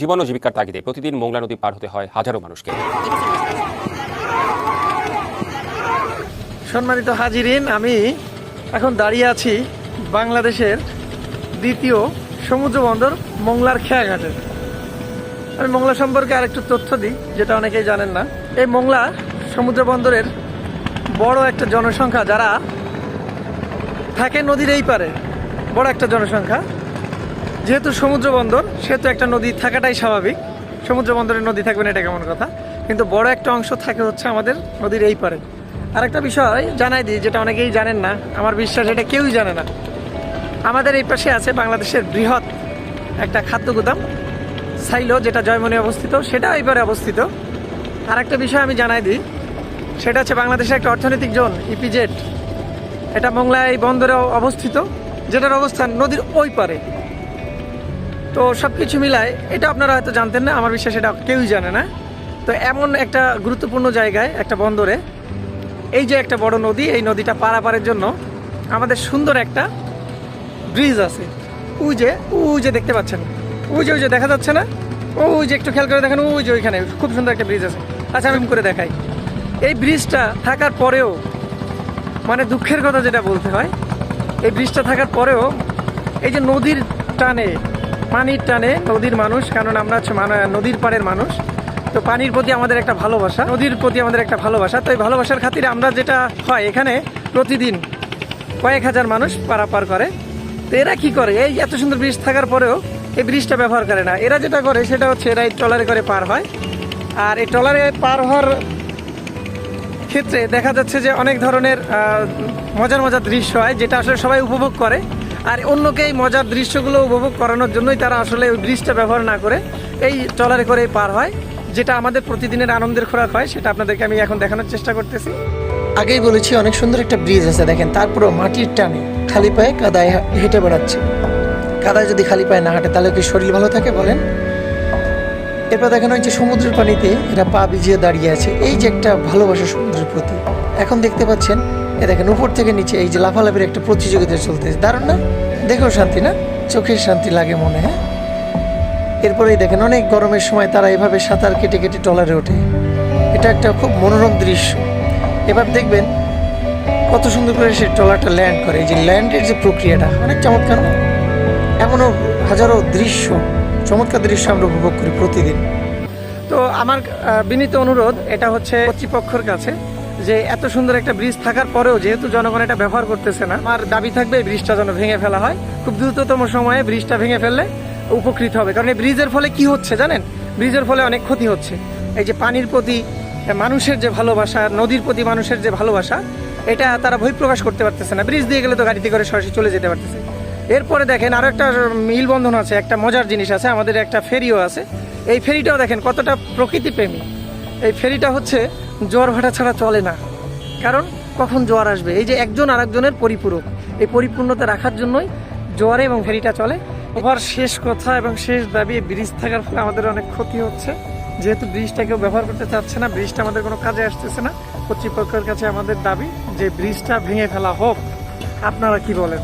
জীবন ও জীবিকার তাগিদে প্রতিদিন মোংলা নদী পার হতে হয় হাজারো মানুষকে। সম্মানিত হাজিরিন, আমি এখন দাঁড়িয়ে আছি বাংলাদেশের দ্বিতীয় সমুদ্র বন্দর মোংলার খেয়াঘাটে। আমি মোংলা সম্পর্কে আরেকটু তথ্য দিই, যেটা অনেকেই জানেন না। এই মোংলা সমুদ্র বন্দরের বড় একটা জনসংখ্যা, যারা থাকে নদীর এই পারে, বড় একটা জনসংখ্যা। যেহেতু সমুদ্র বন্দর সেহেতু একটা নদী থাকাটাই স্বাভাবিক। সমুদ্র বন্দরে নদী থাকবে না, এটা কেমন কথা? কিন্তু বড় একটা অংশ থাকে হচ্ছে আমাদের নদীর এই পারে। আরেকটা বিষয় জানাই দিই, যেটা অনেকেই জানেন না, আমার বিশ্বাস এটা কেউই জানে না। আমাদের এই পাশে আছে বাংলাদেশের বৃহৎ একটা খাদ্য গুদাম, সাইলো, যেটা জয়মনি অবস্থিত, সেটা এবারে অবস্থিত। আর একটা বিষয় আমি জানাই দিই, সেটা হচ্ছে বাংলাদেশের একটা অর্থনৈতিক জোন ইপিজেড এটা মোংলা এই বন্দরে অবস্থিত, যেটার অবস্থান নদীর ওই পারে। তো সব কিছু মিলায়, এটা আপনারা হয়তো জানতেন না, আমার বিশ্বাস এটা কেউই জানে না। তো এমন একটা গুরুত্বপূর্ণ জায়গায়, একটা বন্দরে, এই যে একটা বড় নদী, এই নদীটা পারাপারের জন্য আমাদের সুন্দর একটা ব্রিজ আছে। ওই যে ওই যে দেখতে পাচ্ছেন। ওই যে ওই যে দেখা যাচ্ছে না? ওই যে একটু খেয়াল করে দেখেন, ওই যে ওইখানে খুব সুন্দর একটা ব্রিজ আছে। আচ্ছা আমি করে দেখাই। এই ব্রিজটা থাকার পরেও মানে দুঃখের কথা যেটা বলতে হয়, এই ব্রিজটা থাকার পরেও এই যে নদীর টানে পানির টানে নদীর মানুষ কারণ আমরা নদীর পাড়ের মানুষ। তো পানির প্রতি আমাদের একটা ভালোবাসা, নদীর প্রতি আমাদের একটা ভালোবাসা। তো এই ভালোবাসার খাতিরে আমরা যেটা হয়, এখানে প্রতিদিন কয়েক হাজার মানুষ পারাপার করে। তো এরা কি করে? এই এত সুন্দর ব্রিজ থাকার পরেও এই ব্রিজটা ব্যবহার করে না। এরা যেটা করে, সেটা হচ্ছে এরা এই ট্রলারে করে পার হয়। আর এই ট্রলারে পার হওয়ার ক্ষেত্রে দেখা যাচ্ছে যে অনেক ধরনের মজার মজার দৃশ্য হয়, যেটা আসলে সবাই উপভোগ করে। আর অন্যকে এই মজার দৃশ্যগুলো উপভোগ করানোর জন্যই তারা আসলে ওই ব্রিজটা ব্যবহার না করে এই ট্রলারে করে পার হয়, যেটা আমাদের প্রতিদিনের আনন্দের খোরাক হয়, সেটা আপনাদেরকে আমি এখন দেখানোর চেষ্টা করতেছি। আগেই বলেছি, অনেক সুন্দর একটা ব্রিজ আছে, দেখেন, তারপরেও মাটির টানে খালি পায়ে কাদায় হেঁটে বেড়াচ্ছে। কাদায় যদি খালি পায়ে না হাঁটে, তাহলে কি শরীর ভালো থাকে, বলেন? এরপর দেখেন ওই যে সমুদ্রের পানিতে এরা পা ভিজিয়ে দাঁড়িয়ে আছে, এই যে একটা ভালোবাসা সমুদ্রের প্রতি। এখন দেখতে পাচ্ছেন এ দেখেন, উপর থেকে নিচে এই যে লাফালাফির একটা প্রতিযোগিতা চলতেছে। দারুণ না? দেখেও শান্তি না? চোখের শান্তি লাগে মনে হ্যাঁ? এরপরেই দেখেন, অনেক গরমের সময় তারা এভাবে সাঁতার কেটে কেটে টলারে ওঠে। এটা একটা খুব মনোরম দৃশ্য। এবার দেখবেন কত সুন্দর করে সে ট্রলারটা ল্যান্ড করে। এই যে ল্যান্ডের যে প্রক্রিয়াটা, অনেক চমৎকার? এমনও হাজারো দৃশ্য, চমৎকার দৃশ্য আমরা উপভোগ করি প্রতিদিন। তো আমার বিনীত অনুরোধ, এটা হচ্ছে কর্তৃপক্ষের কাছে। যে এত সুন্দর একটা ব্রিজ থাকার পরেও যেহেতু জনগণ এটা ব্যবহার করতেছে না, আমার দাবি থাকবে এই ব্রিজটা যেন ভেঙে ফেলা হয়। খুব দ্রুততম সময়ে ব্রিজটা ভেঙে ফেললে উপকৃত হবে। কারণ এই ব্রিজের ফলে কি হচ্ছে জানেন? ব্রিজের ফলে অনেক ক্ষতি হচ্ছে। এই যে পানির প্রতি মানুষের যে ভালোবাসা, নদীর প্রতি মানুষের যে ভালোবাসা, এটা তারা বহিঃপ্রকাশ করতে পারতেছে না। ব্রিজ দিয়ে গেলে তো গাড়িতে করে সরাসরি চলে যেতে পারতেছে। এরপরে দেখেন আরও একটা মিল বন্ধন আছে, একটা মজার জিনিস আছে, আমাদের একটা ফেরিও আছে। এই ফেরিটাও দেখেন কতটা প্রকৃতি প্রেমী এই ফেরিটা হচ্ছে জোয়ার ভাটা ছাড়া চলে না। কারণ কখন জোয়ার আসবে? এই যে একজন আরেকজনের পরিপূরক। এই পরিপূর্ণতা রাখার জন্যই জোয়ারে এবং ফেরিটা চলে। এবার শেষ কথা এবং শেষ দাবি ব্রিজ থাকার ফলে আমাদের অনেক ক্ষতি হচ্ছে। যেহেতু ব্রিজটা কেউ ব্যবহার করতে চাচ্ছে না, ব্রিজটা আমাদের কোনো কাজে আসতেছে না। কর্তৃপক্ষের কাছে আমাদের দাবি যে ব্রিজটা ভেঙে ফেলা হোক। আপনারা কি বলেন?